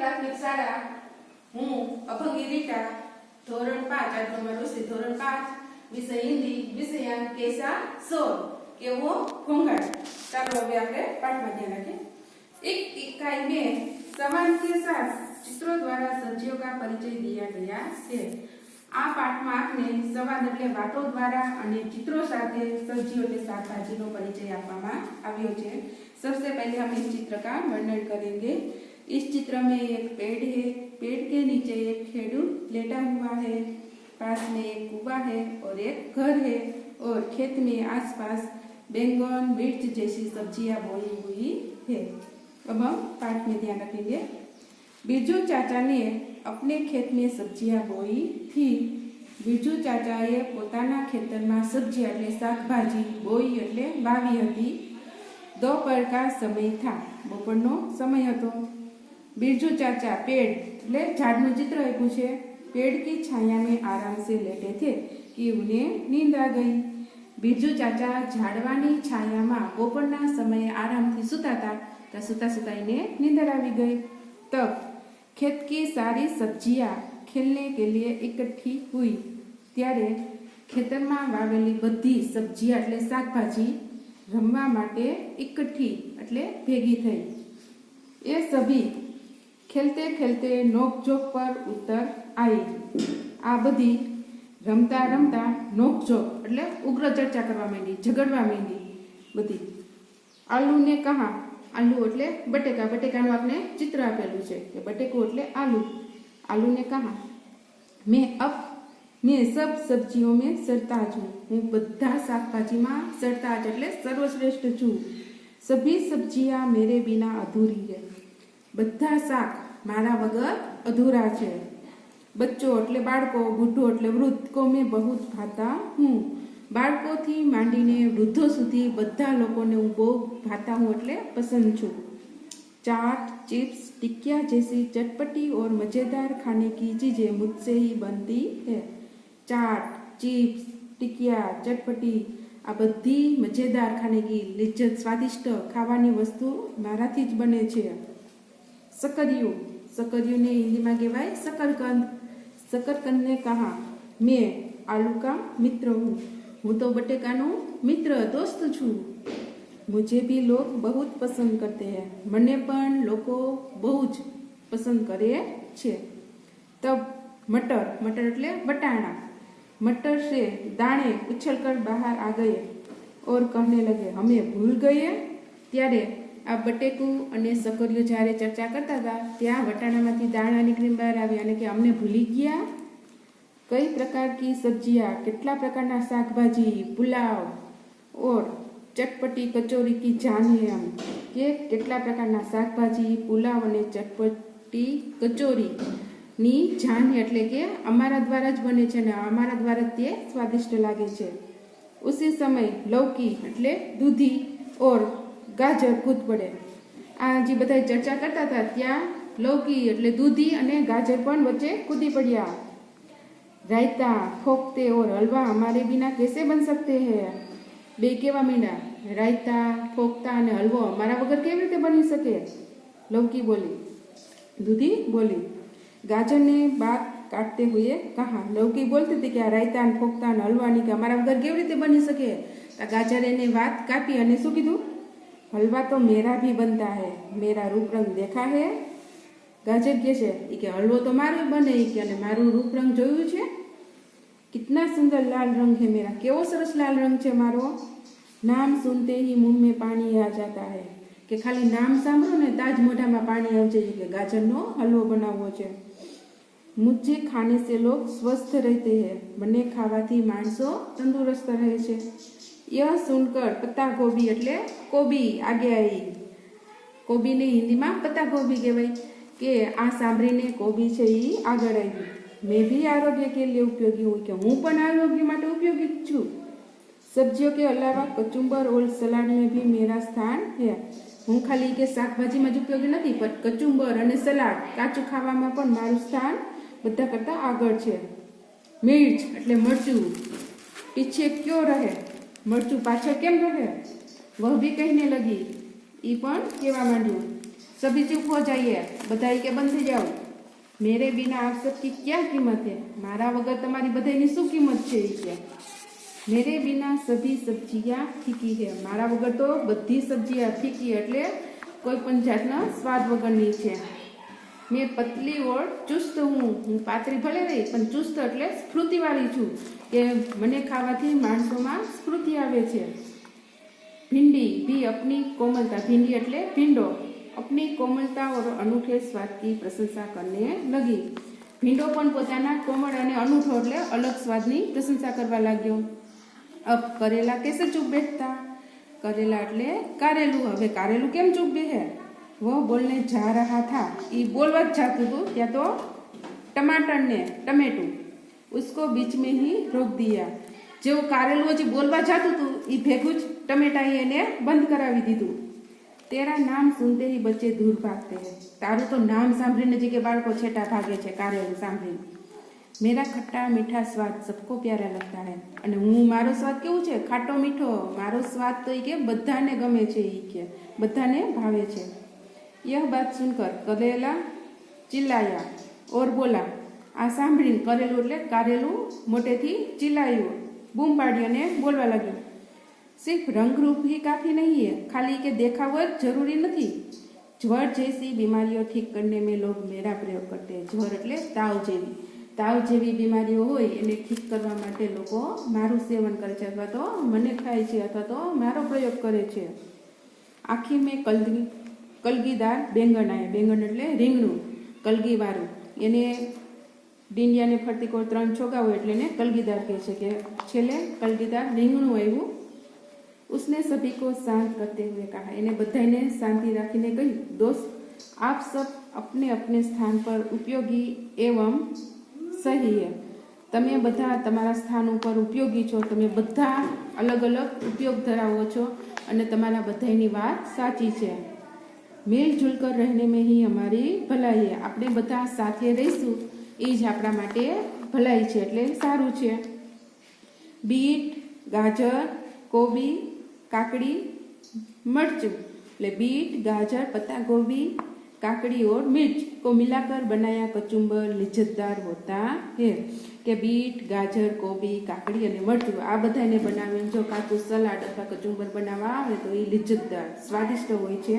પ્રાથમિક શાળા હું અભંગી રીટા ધોરણ પાંચ આજનો મારો વિષય ધોરણ પાંચ વિષય હિન્દી વિષયાંક કેસા સોળ કેવો ઘોંઘાટ ચાલો હવે આપણે પાઠમાં ધ્યાન રાખીએ एक इकाई में समान के साथ चित्रों द्वारा सब्जियों का परिचय दिया गया है આ પાઠમાં આપને સંવાદ એટલે વાતો દ્વારા અને ચિત્રો સાથે સબ્જીઓ કે શાકભાજીનો પરિચય આપવામાં આવ્યો છે सबसे पहले हम इस चित्र का वर्णन करेंगे इस चित्र में एक पेड़ है पेड़ के नीचे एक खेडू लेटा हुआ है पास में एक कुआ है और एक घर है और खेत में आसपास बैंगन मिर्च जैसी सब्जियां बोई हुई है अब हम पाठ में ध्यान रखेंगे बिरजू चाचा ने अपने खेत में સબ્જીયા બોઈ થી બિરજુ ચાચાએ પોતાના ખેતરમાં સબ્જી એટલે શાકભાજી બોઈ એટલે વાવી હતી दोपहर का समय था બપોરનો સમય હતો બિરજુ ચાચા પેડ. એટલે ઝાડનું ચિત્ર આપ્યું છે. પેડ કી છાયાને મેં લેટે થે કે ઉને નીંદ આ ગઈ. બિરજુ ચાચા, ઝાડવાની છાયામાં બપોરના સમયે આરામથી સૂતા હતા ત્યાં સૂતા સૂતા એને નીંદર આવી ગઈ. તબ ખેત કી સારી સબ્જીયા ખેલને કે લીએ એકઠી હુઈ. ત્યારે ખેતરમાં વાવેલી બધી સબ્જી એટલે શાકભાજી રમવા માટે એકઠી એટલે ભેગી થઈ. એ સભી ખેલતે ખેલતે નોકઝોક પર ઉતર આવી આ બધી રમતા રમતા નોકઝોક એટલે ઉગ્ર ચર્ચા કરવા માંડી, ઝઘડવા માંડી બધી. આલુને કહા, આલુ એટલે બટેકા, બટેકાનું આપણે ચિત્ર આપેલું છે કે બટેકું એટલે આલુ. આલુને કહા, મેં અબ, મેં સબ સબ્જીઓ મેં સરતાજ હું હું બધા શાકભાજીમાં સરતાજ એટલે સર્વશ્રેષ્ઠ છું. સભી સબ્જીયા મેરે બિના અધૂરી છે બધા શાક મારા વગર અધૂરા છે. બચ્ચો એટલે બાળકો, બુઢો એટલે વૃદ્ધ, કોમે બહુ જ ભાતા હું. બાળકોથી માંડીને વૃદ્ધો સુધી બધા લોકોને હું બહુ ભાતા હું એટલે પસંદ છું. ચાટ, ચિપ્સ, ટિકિયા જેસી, ચટપટી ઓર મજેદાર ખાને કી ચીજે મુજસે હી બનતી હે. ચાટ, ચિપ્સ, ટિકિયા, ચટપટી, આ બધી મજેદાર ખાને કી લિજ્જત સ્વાદિષ્ટ ખાવાની વસ્તુ મારાથી જ બને છે. सकरियो। सकरियो ने हिंदी में कहवा सकरकंद। सकरकंद ने कहा, मैं आलू का मित्र हूँ। हूँ तो बटेका नो मित्र, दोस्त छू। मुझे भी लोग बहुत पसंद करते हैं। मने पण लोको बहुत पसंद करे छे। तब मटर मटर एट बटाणा। मटर से दाणे उछल कर बाहर आ गए और कहने लगे, हमें भूल ગયે ત્યારે આ બટેકું અને સકરીઓ જ્યારે ચર્ચા કરતા હતા, ત્યાં વટાણામાંથી દાણા નીકળીને બહાર આવ્યા અને કે અમને ભૂલી ગયા? કઈ પ્રકાર કી સબ્જિયા? કેટલા પ્રકારના શાકભાજી? પુલાવ? ઓર ચટપટી કચોરી કી જાન એમ? કે કેટલા પ્રકારના શાકભાજી, પુલાવ અને ચટપટી કચોરી ની જાન એટલે કે અમારા દ્વારા જ બને છે અને અમારા દ્વારા તે સ્વાદિષ્ટ લાગે છે. ઉસી સમય લૌકી એટલે દૂધી ઓર ગાજર કૂદ પડે આ જે બધા ચર્ચા કરતા હતા ત્યાં લૌકી એટલે દૂધી અને ગાજર પણ વચ્ચે કૂદી પડ્યા. રાયતા, ફોકતે ઓર હલવા અમારે બિના કેસે બન સકતે હે? બે કેવા મીંડા, રાયતા, ફોકતા અને હલવો અમારા વગર કેવી રીતે બની શકે? લૌકી બોલી, દૂધી બોલી, ગાજરને બાદ કાટતે હુએ કહા, લૌકી બોલતી હતી કે આ રાયતા ફોકતા અને હલવાની કે અમારા વગર કેવી રીતે બની શકે? ગાજર એને વાત કાપી અને શું કીધું? હલવા તો મેરા ભી બનતા હે મેરા રૂપ રંગ દેખા હે ગાજર કે છે એ કે હલવો તો મારો બને એ કે અને મારું રૂપ રંગ જોયું છે કિતના સુંદર લાલ રંગ હે મેરા કેવો સરસ લાલ રંગ છે મારો નામ સુનતે ही मुंह में पानी आ जाता है કે ખાલી નામ સાંભળો ને તાજ મોઢામાં પાણી આવી જાય કે ગાજરનો હલવો બનાવવો છે મુજ્જે ખાને સે લોગ સ્વસ્થ રહેતે હૈ મને ખાવાથી માણસો તંદુરસ્ત રહે છે ય સુનકર પત્તા કોબી એટલે કોબી આગે આવી કોબીને હિન્દીમાં પત્તા કોબી કહેવાય કે આ સાંભળીને કોબી છે એ આગળ આવી. મેં બી આરોગ્ય કે લે ઉપયોગી હોય કે હું પણ આરોગ્ય માટે ઉપયોગી છું. સબ્જીઓ કે અલાવા, કચુંબર, ઓલ સલાડ મેં ભી મેરા સ્થાન હે. હું ખાલી કે શાકભાજીમાં જ ઉપયોગી નથી, પણ કચુંબર અને સલાડ કાચું ખાવામાં પણ મારું સ્થાન બધા કરતાં આગળ છે. મિર્ચ એટલે મરચું. પીછે ક્યો રહે? મરચું પાછળ કેમ રહે વહ બી કહીને લગી. એ પણ કહેવા માંડ્યું? સભી ચૂપ હો જઈએ બધા કે બંધ થઈ જાઓ. મેરે બીના આપ સબકી ક્યાં કિંમત હે? મારા વગર તમારી બધાની શું કિંમત છે એ કે મેરે બિના સભી સબ્જીયા ફીકી હે. મારા વગર તો બધી સબ્જીયા ફીકી એટલે કોઈ પણ જાતના સ્વાદ વગરની છે. મેં પતલી ઓળ ચુસ્ત હું હું પાતળી ભલે રહી પણ ચુસ્ત એટલે સ્ફૃતિવાળી છું કે મને ખાવાથી માણસોમાં સ્ફૃતિ આવે છે ભીંડી બી અપની કોમલતા ભીંડી એટલે ભીંડો અપની કોમલતા ઓર અનૂઠે સ્વાદ કી પ્રશંસા કરને લગી ભીંડો પણ પોતાના કોમળ અને અનૂઠો એટલે અલગ સ્વાદની પ્રશંસા કરવા લાગ્યો અપ કરેલા કેસે ચૂપ બેઠતા કરેલા એટલે કારેલું હવે કારેલું કેમ ચૂપ બેહે वो बोलने जा रहा था એ બોલવા જ જાતું હતું ત્યાં તો ટમાટર ને ટમેટું उसको बीच में ही रोक दिया જેવું કારેલું હજી બોલવા જાતું હતું એ ભેગું જ ટમેટાએ એને બંધ કરાવી દીધું તેરા નામ સુનતે ही બચ્ચે દૂર ભાગતે હૈ તારું તો નામ સાંભળીને જ કે બાળકો છેટા ભાગે છે કારેલું સાંભળીને મેરા ખટ્ટા મીઠા સ્વાદ સબકો પ્યારા લગતા હૈ અને હું મારો સ્વાદ કેવું છે ખાટો મીઠો મારો સ્વાદ તો એ કે બધાને ગમે છે એ કે બધાને ભાવે છે यह बात सुनकर करेला ચિલ્લાયા ઓર બોલા આ સાંભળીને કરેલું એટલે કારેલું મોટેથી ચિલ્લાયું બૂમ પાડી અને બોલવા લાગ્યું સિર્ફ રંગરૂપ ही काफ़ी नहीं है खाली કે દેખાવ જ જરૂરી નથી જ્વર જૈસી બીમારીઓ ઠીક કરને में लोग मेरा प्रयोग करते हैं જ્વર એટલે તાવ જેવી તાવ જેવી બીમારીઓ હોય એને ઠીક કરવા માટે લોકો મારું સેવન કરે છે અથવા તો મને ખાય છે અથવા તો મારો પ્રયોગ કરે છે આખી મેં કલગી કલગીદાર બેંગણ બેંગણ એટલે રીંગણું કલગીવાળું એને ડીંડિયાને ફરતી કોઈ ત્રણ છોગા હોય એટલે એને કલગીદાર કહે છે કે છેલ્લે કલગીદાર રીંગણું આવ્યું. ઉસને સભી કો શાંત કરતે હુએ કહા. એને બધાને શાંતિ રાખીને કહ્યું, દોસ્ત, આપ સબ અપને અપને સ્થાન પર ઉપયોગી એવમ સહી હે. તમે બધા તમારા સ્થાન ઉપર ઉપયોગી છો. તમે બધા અલગ અલગ ઉપયોગ ધરાવો છો અને તમારા બધાની વાત સાચી છે. મિલજુલ કર રહેને મેં હી અમારી ભલાઈ હે આપણે બધા સાથે રહીશું એ જ આપણા માટે ભલાઈ છે એટલે સારું છે બીટ ગાજર કોબી કાકડી मर्च એટલે बीट गाजर पत्ता गोभी काकड़ी और मिर्च को मिलाकर बनाया कचुम्बर लिज्जतदार होता है કે બીટ ગાજર કોબી કાકડી અને મરચું આ બધાને બનાવીને જો કાચું સલાડ અથવા કચુંબર બનાવવા આવે તો એ લિજ્જતદાર સ્વાદિષ્ટ હોય છે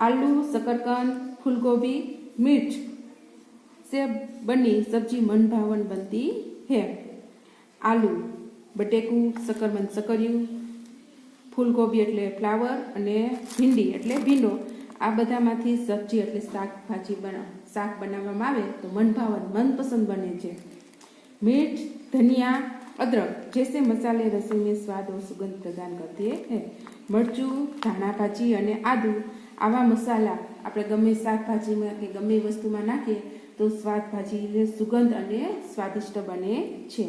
आलू शकरकंद फूलगोभी मिर्च से बनी सब्जी मन भावन बनती है આલુ બટેકું શકરમંદ શકરિયું ફૂલગોબી એટલે ફ્લાવર અને ભીંડી એટલે ભીંડો આ બધામાંથી સબ્જી એટલે શાકભાજી બના શાક બનાવવામાં આવે તો મનભાવન મનપસંદ બને છે मिर्च धनिया अदरक जैसे मसाले रसोई में स्वाद और सुगंध प्रदान करते हैं મરચું ધાણા ભાજી અને આદુ આવા મસાલા આપણે ગમે શાકભાજીમાં કે ગમે વસ્તુમાં નાખીએ તો સ્વાદ ભાજી સુગંધ અને સ્વાદિષ્ટ બને છે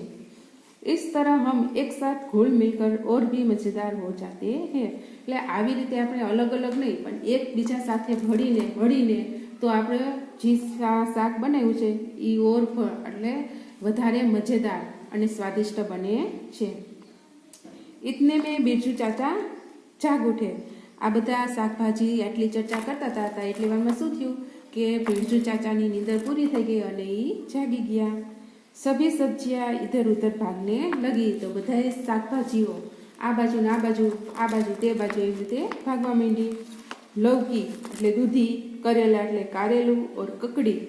इस तरह हम एक साथ घुल मिलकर और भी मज़ेदार हो जाते हैं એટલે આવી રીતે આપણે અલગ અલગ નહીં પણ એકબીજા સાથે ભળીને ભળીને તો આપણે જે શા- શાક બનાવ્યું છે એ ઓર ફ- એટલે વધારે મજેદાર અને સ્વાદિષ્ટ બને છે ઇતને મેં બિરજુ ચાચા જાગ ઉઠે આ બધા શાકભાજી આટલી ચર્ચા કરતા હતા એટલી વારમાં શું થયું કે બિરજુ ચાચાની નીંદર પૂરી થઈ ગઈ અને એ જાગી ગયા. સભી સબ્જીયા ઇધર ઉધર ભાગને લગી તો બધાએ શાકભાજીઓ આ બાજુ ને આ બાજુ આ બાજુ, તે બાજુ એવી રીતે ભાગવા માંડી. લૌકી એટલે દૂધી, કરેલા એટલે કારેલું ઓર કકડી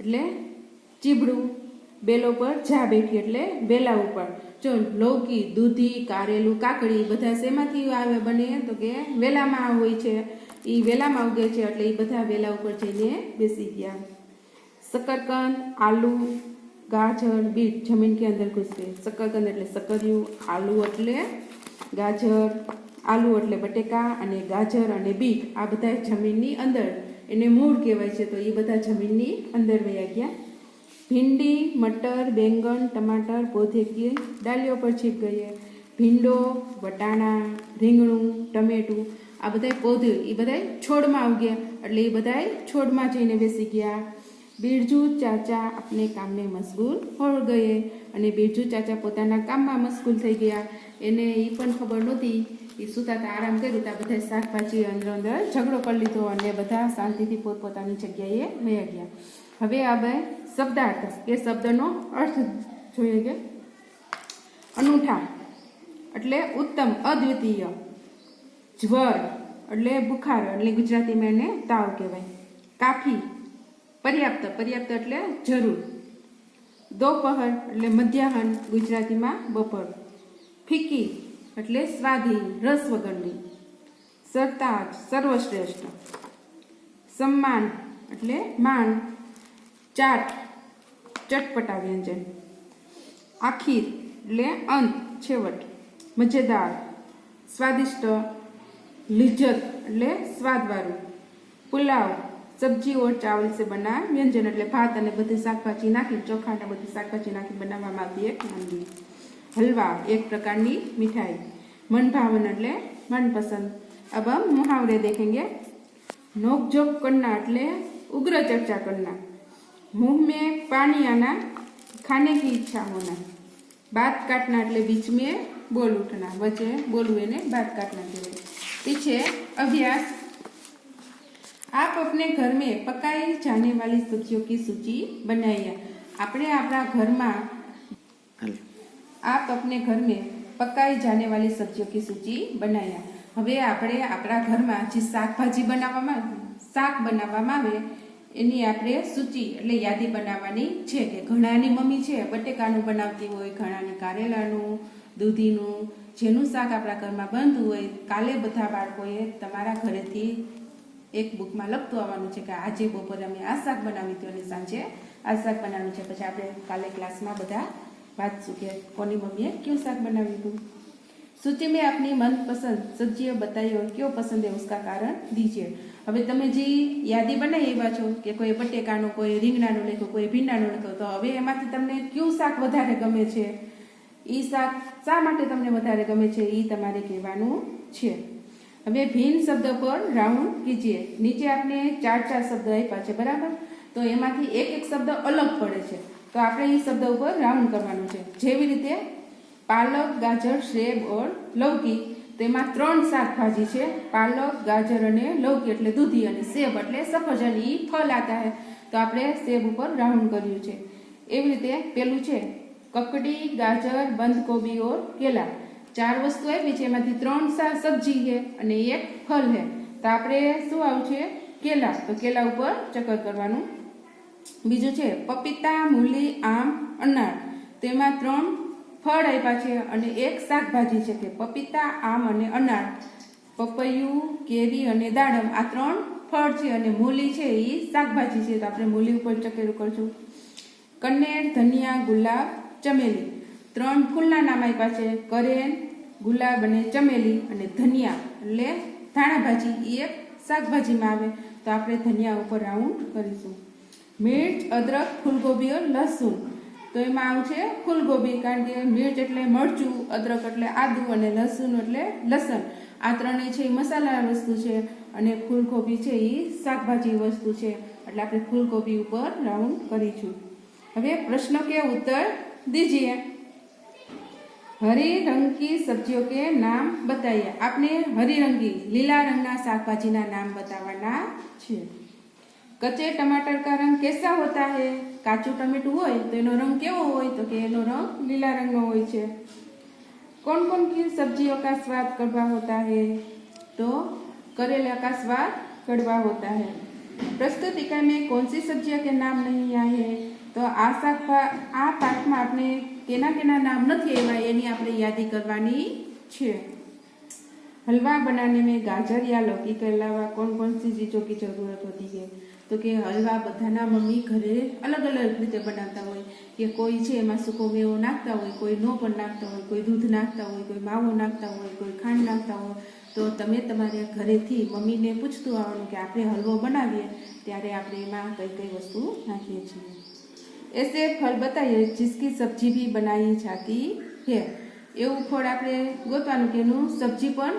એટલે ચીબડું. બેલો પર જા બેઠી એટલે વેલા ઉપર. જો લૌકી, દૂધી, કારેલું, કાકડી બધા શેમાંથી આવે બને? તો કે વેલામાં હોય છે. એ વેલામાં ઉગે છે એટલે એ બધા વેલા ઉપર જઈને બેસી ગયા. શક્કરકંદ આલુ, ગાજર, બીટ જમીન કે અંદર ઘૂસે શકરકંદ એટલે શકરિયું, આલુ એટલે ગાજર, આલુ એટલે બટેકા અને ગાજર અને બીટ આ બધા જમીનની અંદર. એને મૂળ કહેવાય છે તો એ બધા જમીનની અંદર વયા ગયા. ભીંડી, મટર, બેંગણ, ટમાટર પોધેકી ડાલીઓ પર છીપકઈએ ભીંડો, વટાણા, રીંગણું, ટમેટું, આ બધાય પોધે એ બધાય છોડમાં ઉગ્યા એટલે એ બધાય છોડમાં જઈને બેસી ગયા. બિરજુ ચાચા આપણે કામને મશગુલ હોળ ગયે અને બિરજુ ચાચા પોતાના કામમાં મશગુલ થઈ ગયા. એને એ પણ ખબર નહોતી. એ સુતા હતા, આરામ કર્યું ત્યાં બધા શાકભાજી અંદર અંદર ઝઘડો કરી લીધો અને બધા શાંતિથી પોતપોતાની જગ્યાએ વયા ગયા. હવે આ બે શબ્દાર્થ એ શબ્દનો અર્થ જોઈએ કે અનૂઠા એટલે ઉત્તમ અદ્વિતીય જ્વર એટલે બુખાર એટલે ગુજરાતીમાં એને તાવ કહેવાય કાફી પર્યાપ્ત પર્યાપ્ત એટલે જરૂર દોપહર એટલે મધ્યાહન ગુજરાતીમાં બપોર ફીકી એટલે સ્વાદી રસ વગરની સરતાજ સર્વશ્રેષ્ઠ સમ્માન એટલે માન ચાટ. ચટપટા વ્યંજન આખીર એટલે અંત છેવટ. મજેદાર. સ્વાદિષ્ટ. લિજ્જત એટલે સ્વાદવાળું. પુલાવ સબ્જી ઓર ચાવલ સે બના વ્યંજન એટલે ભાત અને બધી શાકભાજી નાખી, ચોખા અને બધી શાકભાજી નાખી બનાવવામાં આવતી એક વાનગી. હલવા, એક પ્રકારની મીઠાઈ. મનભાવન એટલે મનપસંદ. અબ હમ મુહાવરે દેખેંગે. નોકઝોક કરના એટલે ઉગ્ર ચર્ચા કરના. मुंह में पानी आना खाने की इच्छा होना बात काटना એટલે बीच में बोल उठना વચ્ચે બોલવું એને बात काटना કહેવાય. पीछे अभ्यास आप अपने घर में पकाई जाने वाली सब्जियों की सूची बनाइए આપણે આપણા ઘરમાં આપ अपने घर में પકાઈ જાને વાલી સબ્જીઓ की સૂચિ બનાયા હવે આપણે આપણા ઘરમાં જે શાકભાજી બનાવવામાં શાક બનાવવામાં આવે એની આપણે સૂચિ એટલે યાદી બનાવવાની છે કે ઘણાની મમ્મી છે બટેકાનું બનાવતી હોય, ઘણાની કારેલાનું, દૂધીનું, જેનું શાક આપણા ઘરમાં બંધ હોય, કાલે બધા બાળકોએ તમારા ઘરેથી એક બુકમાં લખતું આવવાનું છે કે આજે બપોરે અમે આ શાક બનાવી હતી અને સાંજે આ શાક બનાવ્યું છે. પછી આપણે કાલે ક્લાસમાં બધા વાંચશું કે કોની મમ્મીએ કયું શાક બનાવ્યું હતું? सूची में अपनी मनपसंद सब्जियां बताई और क्यों पसंद है उसका कारण दीजिए હવે તમે જે યાદી બનાવી એવા છો કે કોઈ બટેકાનું કોઈ રીંગણાનું લખ્યું કોઈ ભીંડાનું લખ્યું તો હવે એમાંથી તમને કયું શાક વધારે ગમે છે એ શાક શા માટે તમને વધારે ગમે છે એ તમારે કહેવાનું છે હવે ભીન શબ્દ પર રાઉન્ડ કીજીએ નીચે આપણે ચાર ચાર શબ્દ આપ્યા છે બરાબર તો એમાંથી એક એક શબ્દ અલગ પડે છે તો આપણે એ શબ્દ ઉપર રાઉન્ડ કરવાનું છે જેવી રીતે પાલક, ગાજર, સેબ ઓર લૌકી તેમાં ત્રણ શાકભાજી છે. પાલક, ગાજર અને લૌકી એટલે દૂધી અને સેબ એટલે સફરજન. એ ફળ આતા હે. તો આપણે સેબ ઉપર રાઉન્ડ કર્યું છે. એવી રીતે પેલું છે. કકડી, ગાજર બંધકોબી ઓર કેલા. ચાર વસ્તુ આવી છે. એમાંથી ત્રણ શા સબ્જી છે અને એક ફળ છે. તો આપણે શું આવ્યું છે? કેલા. તો કેલા ઉપર ચક્કર કરવાનું. બીજું છે. પપીતા, મૂલી, આમ, અનાર. તેમાં ત્રણ ફળ આપ્યા છે અને એક શાકભાજી છે કે પપીતા, આમ અને અનાર. પપૈયું, કેરી અને દાડમ, આ ત્રણ ફળ છે અને મૂલી છે એ શાકભાજી છે. તો આપણે મૂલી ઉપર ચકેરું કરશું. કનેર ધનિયા, ગુલાબ, ચમેલી. ત્રણ ફૂલના નામ આપ્યા છે. કરેન, ગુલાબ અને ચમેલી અને ધનિયા. એટલે ધાણાભાજી એ એક શાકભાજીમાં આવે. તો આપણે ધનિયા ઉપર રાઉન્ડ કરીશું. મિર્ચ, અદરક ફૂલગોબી લસુણ લસણ તો એમાં આવશે ફૂલગોબી કારણ કે મિર્ચ એટલે મરચું, અદરક એટલે આદુ અને લસણ એટલે લસણ. આ ત્રણેય છે એ મસાલા વસ્તુ છે અને ફૂલગોબી છે એ શાકભાજી વસ્તુ છે. એટલે આપણે ફૂલગોબી ઉપર રાઉન્ડ કરીશું. હવે પ્રશ્ન કે ઉત્તર દીજીએ. હરી રંગ સબ્જીઓ કે નામ બતાવીએ આપને હરી રંગી લીલા રંગના શાકભાજીના નામ બતાવવાના છે. કચ્ચે ટમાટર કા રંગ કેસા હોતા હે કાચું ટમેટું હોય તો એનો રંગ કેવો હોય તો કે એનો રંગ લીલા રંગનો હોય છે कौन कौन की सब्जियों का स्वाद कड़वा होता है तो करेला का स्वाद कड़वा होता है प्रस्तुत इकाई में कौन सी सब्जियों के नाम नहीं आए हैं તો આ શાક આ પાઠમાં આપણે કેના કેના નામ નથી આવ્યા એની આપણે યાદી કરવાની છે हलवा बनाने में गाजर या लौकी के अलावा कौन कौन सी चीज़ों की ज़रूरत होती है તો કે હલવા બધાના મમ્મી ઘરે અલગ અલગ રીતે બનાવતા હોય. કે કોઈ છે એમાં સૂકો મેવો નાખતા હોય, કોઈ નો પણ નાખતા હોય, કોઈ દૂધ નાખતા હોય, કોઈ માવો નાખતા હોય, કોઈ ખાંડ નાખતા હોય. તો તમે તમારા ઘરેથી મમ્મીને પૂછતું આવવાનું કે આપણે હલવો બનાવીએ, ત્યારે આપણે એમાં કઈ કઈ વસ્તુ નાખીએ છીએ. એસે ફળ બતાવીએ જીસકી સબ્જી બી બનાવી જાતી હે. એવું ફળ આપણે ગોતવાનું કે એનું સબ્જી પણ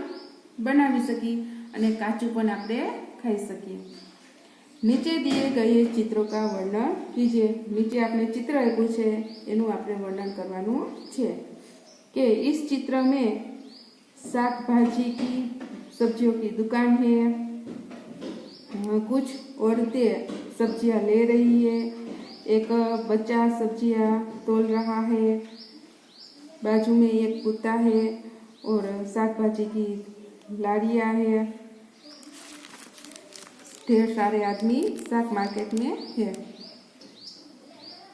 બનાવી શકીએ અને કાચું પણ આપણે ખાઈ શકીએ. નીચે દિએ ગઈએ ચિત્રો કા વર્ણન. કીજે નીચે આપણે ચિત્ર આપ્યું છે, એનું આપણે વર્ણન કરવાનું છે. કે ઇસ ચિત્ર મેં શાકભાજી કી સબ્જીઓ કી દુકાન હે. કુછ औरतें सब्जियां લે रही है एक बच्चा सब्जियां तोल रहा है बाजू में एक कुत्ता है और शाक भाजी की लाड़िया ढेर सारे आदमी साग मार्केट में है